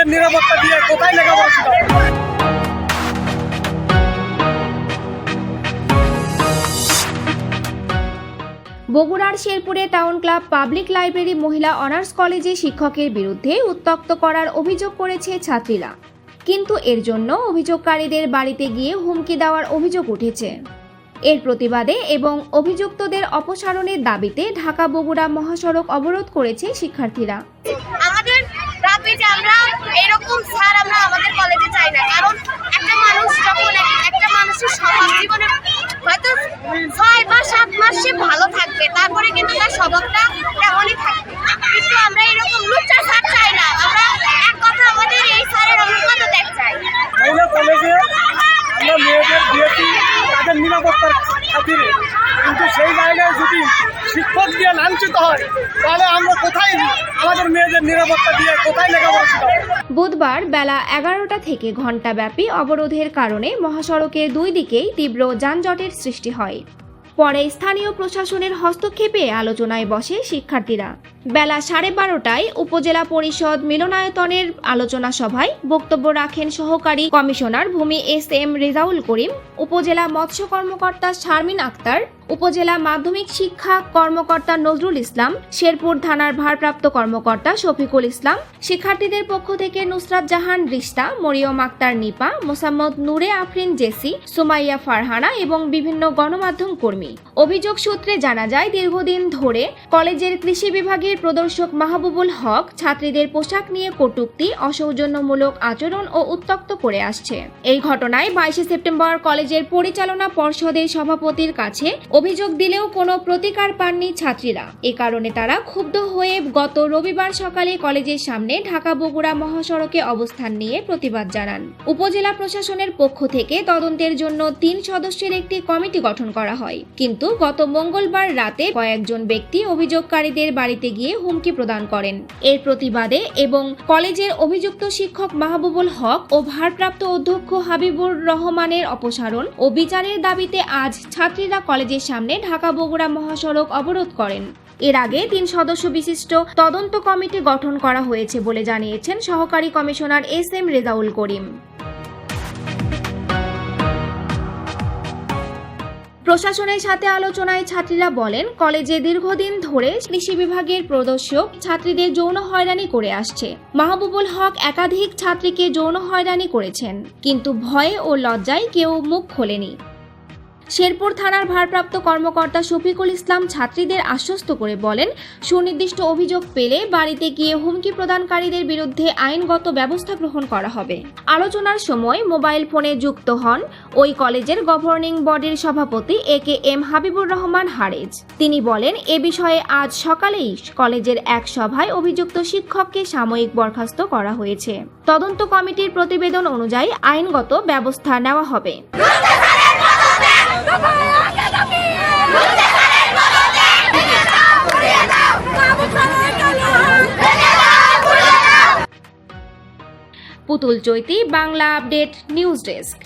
মেয়েদের নিরাপত্তা দিয়ে কোথায় লেখাপড়া বগুড়ার শেরপুরে টাউন ক্লাব পাবলিক লাইব্রেরি মহিলা অনার্স কলেজে শিক্ষকের বিরুদ্ধে উত্তক্ত করার অভিযোগ করেছে ছাত্রীরা। কিন্তু এর জন্য অভিযোগকারীদের বাড়িতে গিয়ে হুমকি দেওয়ার অভিযোগ উঠেছে। এর প্রতিবাদে এবং অভিযুক্তদের অপসারণের দাবিতে ঢাকা বগুড়া মহাসড়ক অবরোধ করেছে শিক্ষার্থীরা আমাদের দাবি যে আমরা এরকম স্যার আমরা আমাদের কলেজে চাই না কারণ একটা মানুষ যখন এক- একটা মানুষের স্বভাব জীবনে হয়তো ছয় বা সাত মাস সে ভালো থাকবে। তারপরে কিন্তু তার স্বভাবটা তেমনই থাকবে। কিন্তু আমরা এরকম লুচ্চা স্যার চাই না। আমরা এক কথা আমাদের এই স্যারের অনুগত দেখ চাই। মেয়েদের নিরাপত্তার খাতিরে। কিন্তু সেই জায়গায় যদি শিক্ষক দিয়ে লাঞ্ছিত হয়, তাহলে আমরা কোথায় আমাদের মেয়েদের নিরাপত্তা দিয়ে বুধবার বেলা এগারোটা থেকে ঘণ্টাব্যাপী অবরোধের কারণে মহাসড়কের দুই দিকেই তীব্র যানজটের সৃষ্টি হয়। পরে স্থানীয় প্রশাসনের হস্তক্ষেপে আলোচনায় বসে শিক্ষার্থীরা। বেলা সাড়ে বারোটায় উপজেলা পরিষদ মিলনায়তনের আলোচনা সভায় বক্তব্য রাখেন সহকারী কমিশনার ভূমি এস এম রেজাউল করিম, উপজেলা মৎস্য কর্মকর্তা শারমিন আক্তার উপজেলা মাধ্যমিক শিক্ষা কর্মকর্তা নজরুল ইসলাম, শেরপুর থানার ভারপ্রাপ্ত কর্মকর্তা শফিকুল ইসলাম, শিক্ষার্থীদের পক্ষ থেকে নুসরাত জাহান রিস্তা মরিয়ম আক্তার, নিপা, মোসাম্মদ নূরে আফরিন, জেসি, সুমাইয়া ফারহানা এবং বিভিন্ন গণমাধ্যম কর্মী। অভিযোগ সূত্রে জানা যায়, দীর্ঘদিন ধরে কলেজের কৃষি বিভাগের প্রদর্শক মাহবুবুল হক ছাত্রীদের পোশাক নিয়ে কটূক্তি, অসৌজন্যমূলক আচরণ ও উত্তক্ত করে আসছে। এই ঘটনায় বাইশে সেপ্টেম্বর কলেজের পরিচালনা পর্ষদের সভাপতির কাছে অভিযোগ দিলেও কোনো প্রতিকার পাননি ছাত্রীরা। এ কারণে তারা ক্ষুব্ধ হয়ে গত রবিবার সকালে কলেজের সামনে ঢাকা বগুড়া মহাসড়কে অবস্থান নিয়ে প্রতিবাদ জানান। উপজেলা প্রশাসনের পক্ষ থেকে তদন্তের জন্য তিন সদস্যের একটি কমিটি গঠন করা হয়। কিন্তু গত মঙ্গলবার রাতে কয়েকজন ব্যক্তি অভিযোগকারীদের বাড়িতে গিয়ে হুমকি প্রদান করেন। এর প্রতিবাদে এবং কলেজের অভিযুক্ত শিক্ষক মাহবুবুল হক ও ভারপ্রাপ্ত অধ্যক্ষ হাবিবুর রহমানের অপসারণ ও বিচারের দাবিতে আজ ছাত্রীরা কলেজের সামনে ঢাকা বগুড়া মহাসড়ক অবরোধ করেন। এর আগে তিন সদস্য বিশিষ্ট তদন্ত কমিটি গঠন করা হয়েছে বলে জানিয়েছেন সহকারী commissioner S M Rezaul Karim. প্রশাসনের সাথে আলোচনায় ছাত্রীরা বলেন, কলেজে দীর্ঘদিন ধরে কৃষি বিভাগের প্রদর্শক ছাত্রীদের যৌন হয়রানি করে আসছে। মাহবুবুল হক একাধিক ছাত্রীকে যৌন হয়রানি করেছেন, কিন্তু ভয়ে ও লজ্জায় কেউ মুখ খোলেনি। শেরপুর থানার ভারপ্রাপ্ত কর্মকর্তা শফিকুল ইসলাম ছাত্রীদের আশ্বস্ত করে বলেন, সুনির্দিষ্ট অভিযোগ পেলে বাড়িতে গিয়ে হুমকি প্রদানকারীদের বিরুদ্ধে আইনগত ব্যবস্থা গ্রহণ করা হবে। আলোচনার সময় মোবাইল ফোনে যুক্ত হন ওই কলেজের গভর্নিং বডির সভাপতি A K M Habibur Rahman Harez. তিনি বলেন, এ বিষয়ে আজ সকালেই কলেজের এক সভায় অভিযুক্ত শিক্ষককে সাময়িক বরখাস্ত করা হয়েছে। তদন্ত কমিটির প্রতিবেদন অনুযায়ী আইনগত ব্যবস্থা নেওয়া হবে। Putul Chaiti Bangla update news desk.